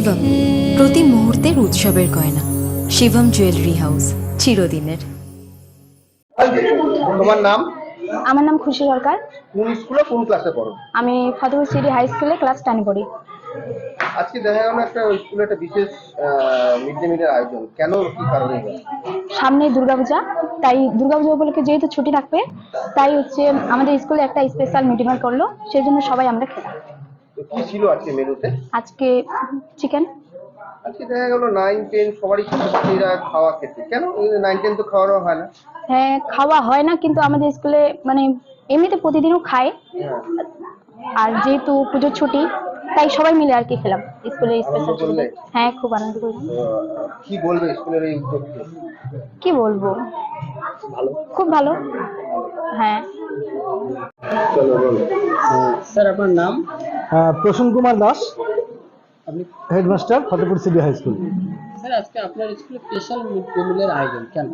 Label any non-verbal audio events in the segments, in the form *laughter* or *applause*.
শিবম প্রতি মুহূর্তের উৎসবের গয়না। শিবম জুয়েলারি হাউস চিরদিনের। তোমার নাম? আমার নাম খুশি সরকার। কোন স্কুলে কোন ক্লাসে পড়ো? আমি ফতেপুর সিটি হাই স্কুলে ক্লাস টেনে পড়ি। আজকে দেখা গেল একটা ওই স্কুলে একটা বিশেষ মিড ডে মিলের আয়োজন। কেন কি কারণে? হলো? সামনে দুর্গাপূজা তাই দুর্গাপূজা উপলক্ষে যেহেতু ছুটি থাকবে তাই হচ্ছে আমাদের স্কুলে একটা স্পেশাল মিটিং করল সেই জন্য সবাই আমরা খেলাম। তো কি ছিল আজকে মেনুতে? আজকে চিকেন। আজকে দেখা গেল নাইন টেন সবারই ছাত্রছাত্রীরা খাওয়া খেতে। কেন? নাইন টেন তো খাওয়ানো হয় না। হ্যাঁ খাওয়া হয় না কিন্তু আমাদের স্কুলে মানে এমনিতে প্রতিদিনও খায়। হ্যাঁ। আর যেহেতু পুজোর ছুটি তাই সবাই মিলে আর কি খেলাম। স্কুলে স্পেশাল করলে? হ্যাঁ খুব আনন্দ করলাম। কি বলবে স্কুলের এই উদ্যোগকে? কি বলব? ভালো? খুব ভালো। হ্যাঁ। স্যার আপনার নাম? আহ, প্রসূন কুমার দাস। আপনি headmaster Fatepur city high school. Sir আজকে আপনার স্কুলে স্পেশাল মিড ডে মিলের আয়োজন কেন?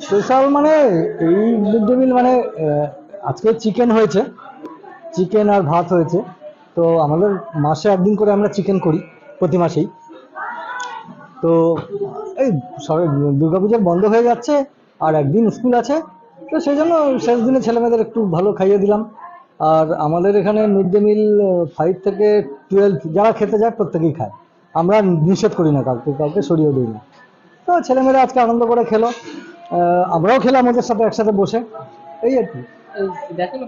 স্পেশাল মানে এই মিড ডে মিল মানে আজকে চিকেন হয়েছে। চিকেন আর ভাত হয়েছে। তো আমাদের মাসে একদিন করে আমরা চিকেন করি প্রতি মাসেই। তো এই সবাই দুর্গাপূজার বন্ধ হয়ে যাচ্ছে আর একদিন স্কুল আছে। তো সেই জন্য শেষ দিনে ছেলেমেয়েদের একটু ভালো খাইয়ে দিলাম। আর আমাদের এখানে মিড ডে মিল ফাইভ থেকে টুয়েলভ যারা খেতে যায় প্রত্যেকেই খায়। আমরা নিষেধ করি না কাউকে কাউকে সরিয়ে দিই না। তো ছেলেমেয়েরা আজকে আনন্দ করে খেলো। আমরাও খেলাম ওদের সাথে একসাথে বসে। এই আর কি। এই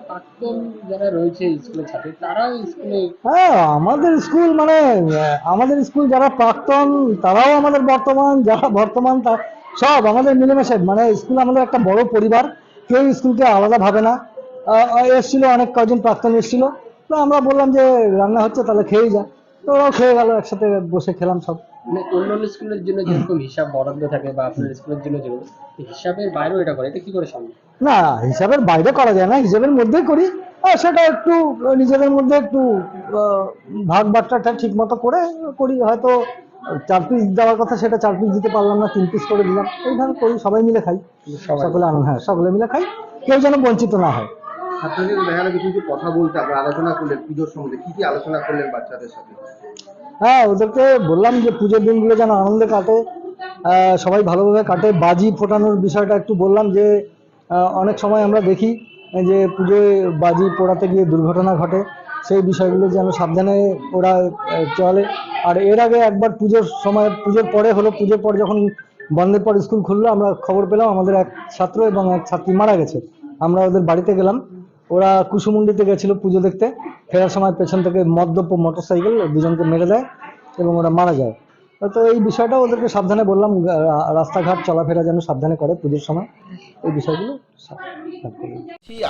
প্রাক্তন যারা রয়েছে স্কুলের ছাত্রী তারাও স্কুলে হ্যাঁ আমাদের স্কুল মানে আমাদের স্কুল যারা প্রাক্তন তারাও আমাদের বর্তমান যারা বর্তমান তা সব আমাদের মিলেমিশে মানে স্কুল আমাদের একটা বড় পরিবার। কেউ স্কুলকে আলাদা ভাবে না। এসছিল অনেক কয়জন প্রাক্তন এসছিল। তো আমরা বললাম যে রান্না হচ্ছে তাহলে খেয়েই যা। তো ওরাও খেয়ে গেল একসাথে বসে খেলাম সব। মানে অন্যান্য স্কুলের জন্য যেরকম হিসাব বরাদ্দ থাকে বা আপনার স্কুলের জন্য এই হিসাবের বাইরেও এটা করে এটা কি করে সম্ভব? না হিসাবের বাইরে করা যায় না হিসাবের মধ্যেই করি। আর সেটা একটু নিজেদের মধ্যে একটু ভাগ বাট্টাটা ঠিক মতো করে করি হয়তো চার পিস দেওয়ার কথা সেটা চার পিস দিতে পারলাম না তিন পিস করে দিলাম। এইভাবে করি সবাই মিলে খাই। সকলে আনন্দ হ্যাঁ সকলে মিলে খাই। কেউ যেন বঞ্চিত না হয়। ছাত্রদের দেখা গেল কিছু কিছু কথা বলতে আপনারা আলোচনা করলেন পুজোর সম্বন্ধে কি কি আলোচনা করলেন বাচ্চাদের সাথে? হ্যাঁ ওদেরকে বললাম যে পুজোর দিনগুলো যেন আনন্দে কাটে। সবাই ভালোভাবে কাটে। বাজি ফোটানোর বিষয়টা একটু বললাম যে অনেক সময় আমরা দেখি যে পুজোয় বাজি পোড়াতে গিয়ে দুর্ঘটনা ঘটে। সেই বিষয়গুলো যেন সাবধানে ওরা চলে। আর এর আগে একবার পুজোর সময়, পুজোর পরে হলো, পুজোর পর যখন বন্ধের পর স্কুল খুললো, আমরা খবর পেলাম, আমাদের এক ছাত্র এবং এক ছাত্রী মারা গেছে। আমরা ওদের বাড়িতে গেলাম। ওরা কুসুমুন্ডিতে গেছিল পুজো দেখতে। ফেরার সময় পেছন থেকে মদ্যপ মোটরসাইকেল দুজনকে মেরে দেয় এবং ওরা মারা যায়। তো এই বিষয়টা ওদেরকে সাবধানে বললাম রাস্তাঘাট চলাফেরা যেন সাবধানে করে পুজোর সময়। এই বিষয়গুলো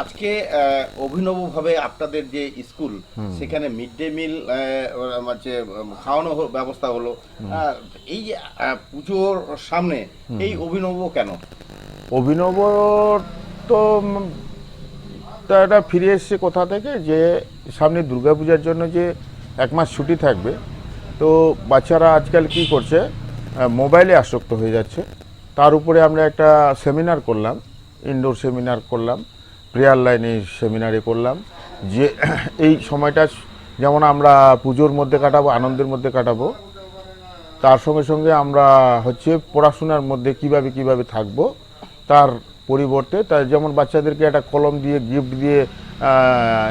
আজকে আহ, অভিনবভাবে আপনাদের যে স্কুল সেখানে মিড ডে মিল হচ্ছে খাওয়ানো ব্যবস্থা হলো। এই যে পুজোর সামনে এই অভিনব কেন? অভিনব তো তা এটা ফিরে এসছে কোথা থেকে? যে সামনে দুর্গাপূজার জন্য যে এক মাস ছুটি থাকবে তো বাচ্চারা আজকাল কি করছে মোবাইলে আসক্ত হয়ে যাচ্ছে। তার উপরে আমরা একটা সেমিনার করলাম ইনডোর সেমিনার করলাম প্রেয়ার লাইনে সেমিনারে করলাম যে *coughs* এই সময়টা যেমন আমরা পুজোর মধ্যে কাটাবো আনন্দের মধ্যে কাটাবো তার সঙ্গে সঙ্গে আমরা হচ্ছে পড়াশোনার মধ্যে কীভাবে কীভাবে থাকব তার পরিবর্তে তার যেমন বাচ্চাদেরকে একটা কলম দিয়ে গিফট দিয়ে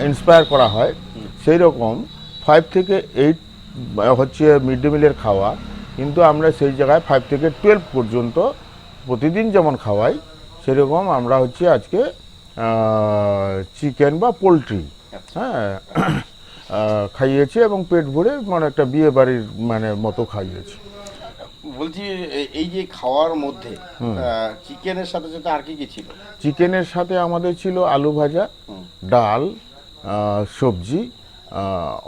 ইন্সপায়ার করা হয় সেই রকম ফাইভ থেকে এইট হচ্ছে মিড ডে মিলের খাওয়া কিন্তু আমরা সেই জায়গায় ফাইভ থেকে টুয়েলভ পর্যন্ত প্রতিদিন যেমন খাওয়াই সেরকম আমরা হচ্ছে আজকে চিকেন বা পোলট্রি হ্যাঁ খাইয়েছি এবং পেট ভরে মানে একটা বিয়ে বাড়ির মানে মতো খাইয়েছি। বলছি এই যে খাওয়ার মধ্যে চিকেনের সাথে সাথে আর কি কি ছিল? চিকেনের সাথে আমাদের ছিল আলু ভাজা ডাল সবজি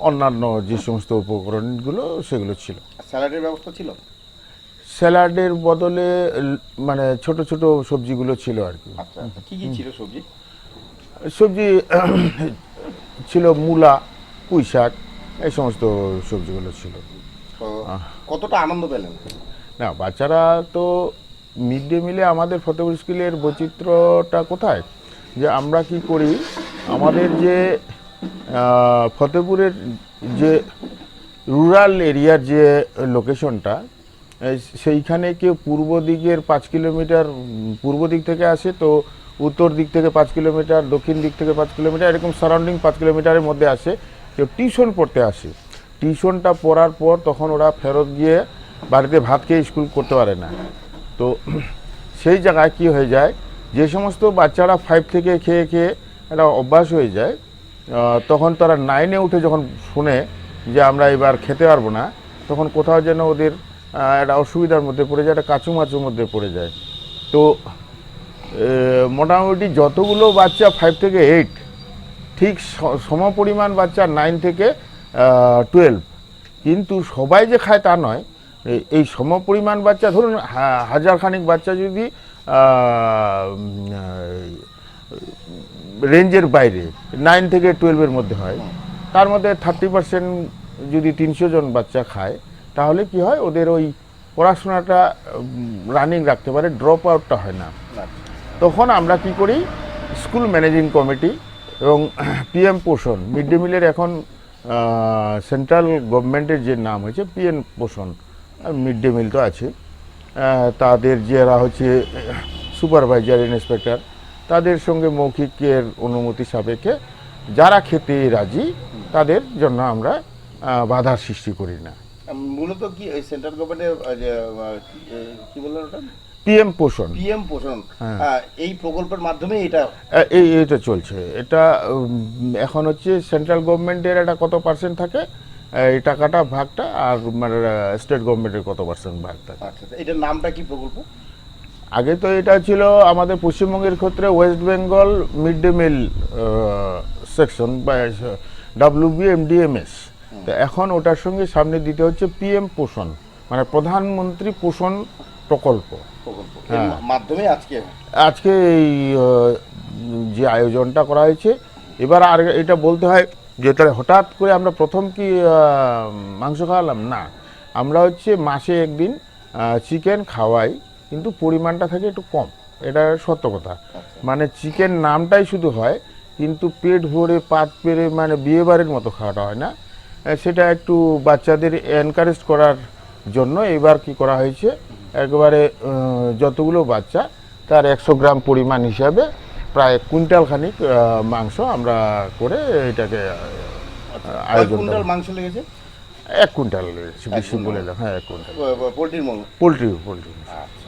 অন্যান্য যে সমস্ত উপকরণগুলো সেগুলো ছিল। স্যালাডের ব্যবস্থা ছিল? স্যালাডের বদলে মানে ছোট ছোট সবজিগুলো ছিল আর কি। আচ্ছা আচ্ছা। কি কি ছিল সবজি? সবজি *coughs* ছিল মূলা পুঁই শাক এই সমস্ত সবজিগুলো ছিল। কতটা আনন্দ পেলেন? না বাচ্চারা তো মিড ডে মিলে আমাদের ফতেপুর স্কুলের বৈচিত্র্যটা কোথায়? যে আমরা কি করি আমাদের যে ফতেপুরের যে রুরাল এরিয়ার যে লোকেশনটা সেইখানে কেউ পূর্ব দিকের পাঁচ কিলোমিটার, পূর্ব দিক থেকে আসে তো উত্তর দিক থেকে পাঁচ কিলোমিটার, দক্ষিণ দিক থেকে পাঁচ কিলোমিটার, এরকম সারাউন্ডিং পাঁচ কিলোমিটারের মধ্যে আসে। কেউ টিউশন পড়তে আসে। টিউশনটা পড়ার পর তখন ওরা ফেরত গিয়ে বাড়িতে ভাত খেয়ে স্কুল করতে পারে না। তো সেই জায়গায় কি হয়ে যায়? যে সমস্ত বাচ্চারা ফাইভ থেকে খেয়ে খেয়ে একটা অভ্যাস হয়ে যায় তখন তারা নাইনে উঠে যখন শুনে যে আমরা এবার খেতে পারব না, তখন কোথাও যেন ওদের একটা অসুবিধার মধ্যে পড়ে যায়, একটা কাচুমাচুর মধ্যে পড়ে যায়। তো মোটামুটি যতগুলো বাচ্চা ফাইভ থেকে এইট ঠিক স- সমপরিমাণ বাচ্চা নাইন থেকে টুয়েলভ কিন্তু সবাই যে খায় তা নয়। এই- এই সমপরিমাণ বাচ্চা, ধরুন, হা- হাজার খানিক বাচ্চা যদি রেঞ্জের বাইরে নাইন থেকে টুয়েলভের মধ্যে হয়। তার মধ্যে থার্টি পার্সেন্ট যদি তিনশো জন বাচ্চা খায়, তাহলে কি হয়? ওদের ওই পড়াশোনাটা রানিং রাখতে পারে ড্রপ আউটটা হয় না। তখন আমরা কি করি? স্কুল ম্যানেজিং কমিটি এবং পিএম পোষণ মিড ডে মিলের এখন সেন্ট্রাল গভর্নমেন্টের যে নাম হয়েছে পিএম পোষণ মিড ডে মিল তো আছে। তাদের যারা হচ্ছে সুপারভাইজার ইন্সপেক্টর তাদের সঙ্গে মৌখিকের অনুমতি সাপেক্ষে যারা খেতে রাজি তাদের জন্য আমরা বাধার সৃষ্টি করি না। মূলত কি সেন্ট্রাল গভর্নমেন্টের কি- বললেন ওটা? পিএম পোষণ। পিএম পোষণ। হ্যাঁ। এই প্রকল্পের মাধ্যমে এটা এই এটা চলছে। এটা এখন হচ্ছে সেন্ট্রাল গভর্নমেন্টের একটা কত পার্সেন্ট থাকে? এই টাকাটা ভাগটা আর মানে স্টেট গভর্নমেন্টের কত পার্সেন্ট ভাগ থাকে? আচ্ছা। এটার নামটা কি প্রকল্প? আগে তো এটা ছিল আমাদের পশ্চিমবঙ্গের ক্ষেত্রে West Bengal mid day meal section বা ডাব্লিউবি এমডিএমএস তো এখন ওটার সঙ্গে সামনে দিতে হচ্ছে পিএম পোষণ মানে প্রধানমন্ত্রী পোষণ প্রকল্প। হ্যাঁ। মাধ্যমে আজকে? আজকে এই যে আয়োজনটা করা হয়েছে এবার আর এটা বলতে হয় যে তাহলে হঠাৎ করে আমরা প্রথম কি মাংস খাওয়ালাম? না। আমরা হচ্ছে মাসে একদিন চিকেন খাওয়াই কিন্তু পরিমাণটা থাকে একটু কম। এটা সত্য কথা। মানে চিকেন নামটাই শুধু হয় কিন্তু পেট ভরে পাত পেরে মানে বিয়ে বাড়ির মতো খাওয়াটা হয় না। সেটা একটু বাচ্চাদের এনকারেজ করার জন্য এবার কি করা হয়েছে একবারে যতগুলো বাচ্চা তার একশো গ্রাম পরিমাণ হিসাবে প্রায় কুইন্টাল খানিক মাংস আমরা করে এটাকে আয়োজন মাংস লেগেছে? এক কুইন্টাল বেশি? বলে হ্যাঁ এক কুইন্টাল। পোলট্রির পোলট্রি পোলট্রি আচ্ছা।